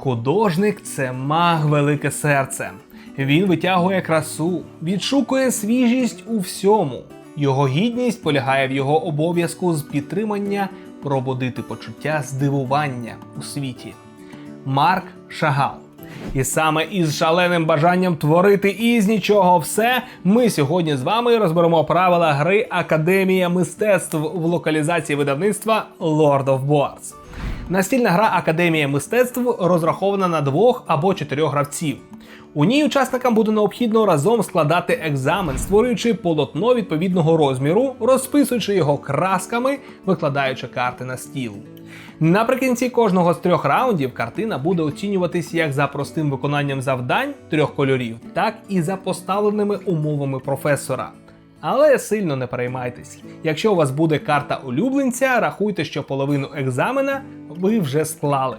Художник це маг велике серце. Він витягує красу, відшукує свіжість у всьому. Його гідність полягає в його обов'язку з підтримання пробудити почуття здивування у світі. Марк Шагал. І саме із шаленим бажанням творити із нічого все ми сьогодні з вами розберемо правила гри Академія мистецтв в локалізації видавництва Lord of Boards. Настільна гра Академія мистецтв розрахована на двох або чотирьох гравців. У ній учасникам буде необхідно разом складати екзамен, створюючи полотно відповідного розміру, розписуючи його красками, викладаючи карти на стіл. Наприкінці кожного з трьох раундів картина буде оцінюватись як за простим виконанням завдань трьох кольорів, так і за поставленими умовами професора. Але сильно не переймайтесь. Якщо у вас буде карта улюбленця, рахуйте, що половину екзамена ви вже склали.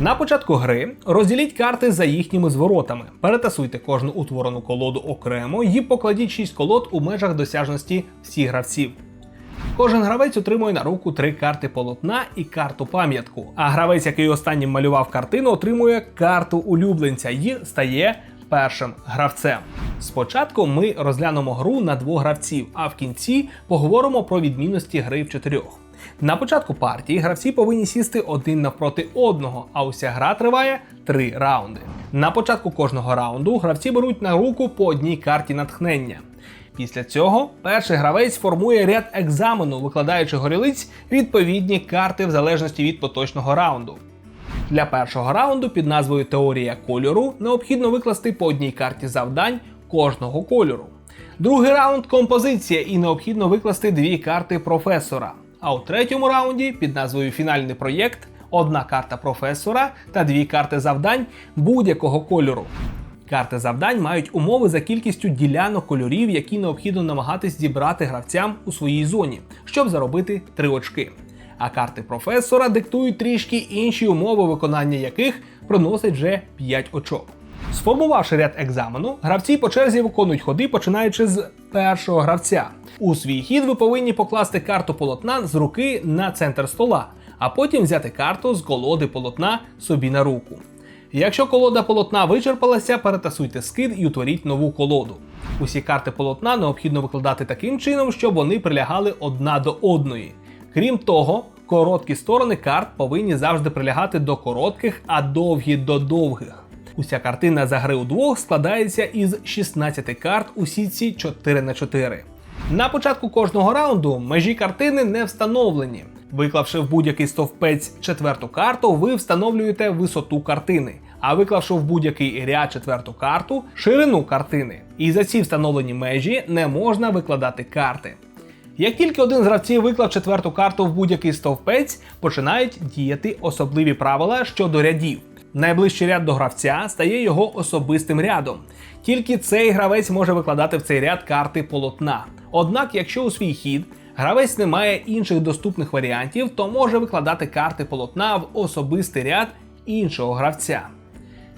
На початку гри розділіть карти за їхніми зворотами, перетасуйте кожну утворену колоду окремо і покладіть 6 колод у межах досяжності всіх гравців. Кожен гравець отримує на руку три карти полотна і карту пам'ятку. А гравець, який останнім малював картину, отримує карту улюбленця і стає першим гравцем. Спочатку ми розглянемо гру на двох гравців, а в кінці поговоримо про відмінності гри в чотирьох. На початку партії гравці повинні сісти один навпроти одного, а уся гра триває три раунди. На початку кожного раунду гравці беруть на руку по одній карті натхнення. Після цього перший гравець формує ряд екзамену, викладаючи горілиць відповідні карти в залежності від поточного раунду. Для першого раунду під назвою Теорія кольору необхідно викласти по одній карті завдань кожного кольору. Другий раунд композиція і необхідно викласти дві карти професора. А у третьому раунді під назвою Фінальний проєкт одна карта професора та дві карти завдань будь-якого кольору. Карти завдань мають умови за кількістю ділянок кольорів, які необхідно намагатись зібрати гравцям у своїй зоні, щоб заробити 3 очки. А карти професора диктують трішки інші умови, виконання яких приносить вже 5 очок. Сформувавши ряд екзамену, гравці по черзі виконують ходи, починаючи з першого гравця. У свій хід ви повинні покласти карту полотна з руки на центр стола, а потім взяти карту з колоди полотна собі на руку. Якщо колода полотна вичерпалася, перетасуйте скид і утворіть нову колоду. Усі карти полотна необхідно викладати таким чином, щоб вони прилягали одна до одної. Крім того, короткі сторони карт повинні завжди прилягати до коротких, а довгі до довгих. Уся картина за гри удвох складається із 16 карт у сітці 4 на 4 На початку кожного раунду межі картини не встановлені. Виклавши в будь-який стовпець четверту карту, ви встановлюєте висоту картини, а виклавши в будь-який ряд четверту карту ширину картини. І за ці встановлені межі не можна викладати карти. Як тільки один з гравців виклав четверту карту в будь-який стовпець, починають діяти особливі правила щодо рядів. Найближчий ряд до гравця стає його особистим рядом. Тільки цей гравець може викладати в цей ряд карти полотна. Однак, якщо у свій хід гравець не має інших доступних варіантів, то може викладати карти полотна в особистий ряд іншого гравця.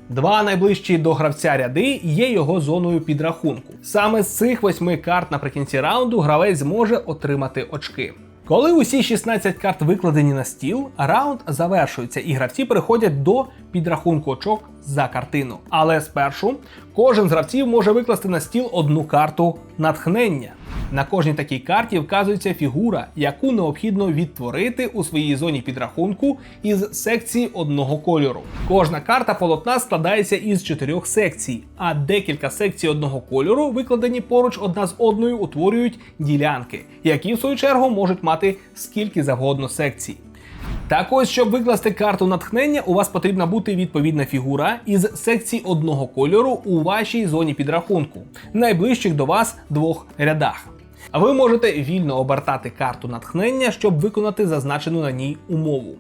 Два найближчі до гравця ряди є його зоною підрахунку. Саме з цих восьми карт наприкінці раунду гравець зможе отримати очки. Коли усі 16 карт викладені на стіл, раунд завершується і гравці переходять до підрахунку очок за картину. Але спершу кожен з гравців може викласти на стіл одну карту натхнення. На кожній такій карті вказується фігура, яку необхідно відтворити у своїй зоні підрахунку із секції одного кольору. Кожна карта полотна складається із чотирьох секцій, а декілька секцій одного кольору, викладені поруч одна з одною, утворюють ділянки, які в свою чергу можуть мати скільки завгодно секцій. Так ось, щоб викласти карту натхнення, у вас потрібна бути відповідна фігура із секції одного кольору у вашій зоні підрахунку, найближчих до вас двох рядах. А ви можете вільно обертати карту натхнення, щоб виконати зазначену на ній умову.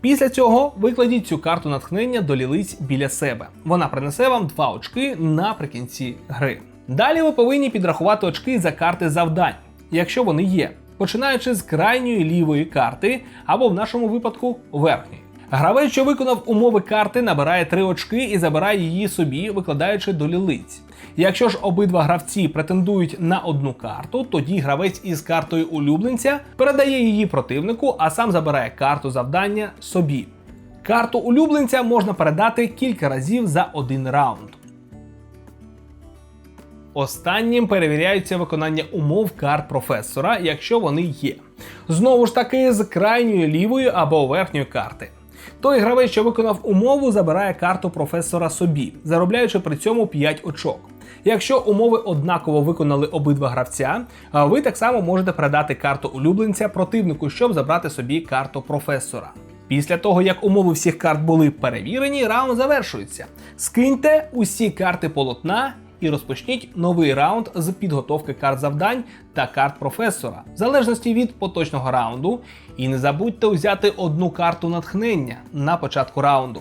Після цього викладіть цю карту натхнення до лілиць біля себе. Вона принесе вам 2 очки наприкінці гри. Далі ви повинні підрахувати очки за карти завдань, якщо вони є, починаючи з крайньої лівої карти або в нашому випадку верхньої. Гравець, що виконав умови карти, набирає 3 очки і забирає її собі, викладаючи до лілиць. Якщо ж обидва гравці претендують на одну карту, тоді гравець із картою улюбленця передає її противнику, а сам забирає карту завдання собі. Карту улюбленця можна передати кілька разів за один раунд. Останнім перевіряється виконання умов карт професора, якщо вони є. Знову ж таки, з крайньої лівої або верхньої карти. Той гравець, що виконав умову, забирає карту професора собі, заробляючи при цьому 5 очок. Якщо умови однаково виконали обидва гравця, ви так само можете передати карту улюбленця противнику, щоб забрати собі карту професора. Після того, як умови всіх карт були перевірені, раунд завершується. Скиньте усі карти полотна і розпочніть новий раунд з підготовки карт завдань та карт професора, в залежності від поточного раунду. І не забудьте взяти одну карту натхнення на початку раунду.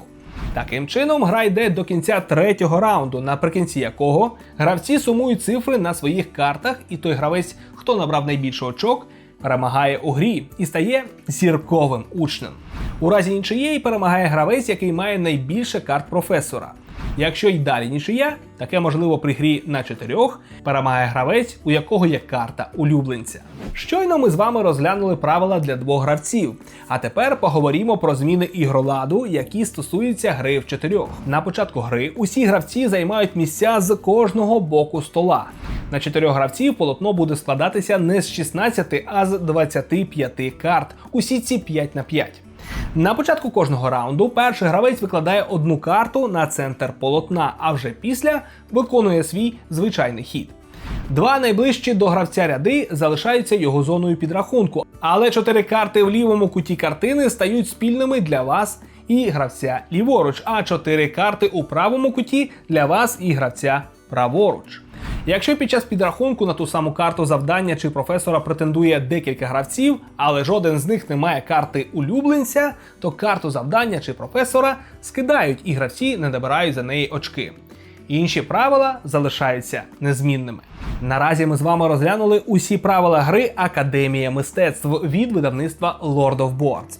Таким чином, гра йде до кінця третього раунду, наприкінці якого гравці сумують цифри на своїх картах, і той гравець, хто набрав найбільше очок, перемагає у грі і стає зірковим учнем. У разі нічиєї перемагає гравець, який має найбільше карт професора. Якщо й далі нічия, таке можливо при грі на чотирьох, перемагає гравець, у якого є карта улюбленця. Щойно ми з вами розглянули правила для двох гравців. А тепер поговоримо про зміни ігроладу, які стосуються гри в чотирьох. На початку гри усі гравці займають місця з кожного боку стола. На чотирьох гравців полотно буде складатися не з 16, а з 25 карт. Усі ці 5 на 5. На початку кожного раунду перший гравець викладає одну карту на центр полотна, а вже після виконує свій звичайний хід. Два найближчі до гравця ряди залишаються його зоною підрахунку, але чотири карти в лівому куті картини стають спільними для вас і гравця ліворуч, а чотири карти у правому куті для вас і гравця праворуч. Якщо під час підрахунку на ту саму карту завдання чи професора претендує декілька гравців, але жоден з них не має карти улюбленця, то карту завдання чи професора скидають і гравці не набирають за неї очки. Інші правила залишаються незмінними. Наразі ми з вами розглянули усі правила гри Академія мистецтв від видавництва Lord of Boards.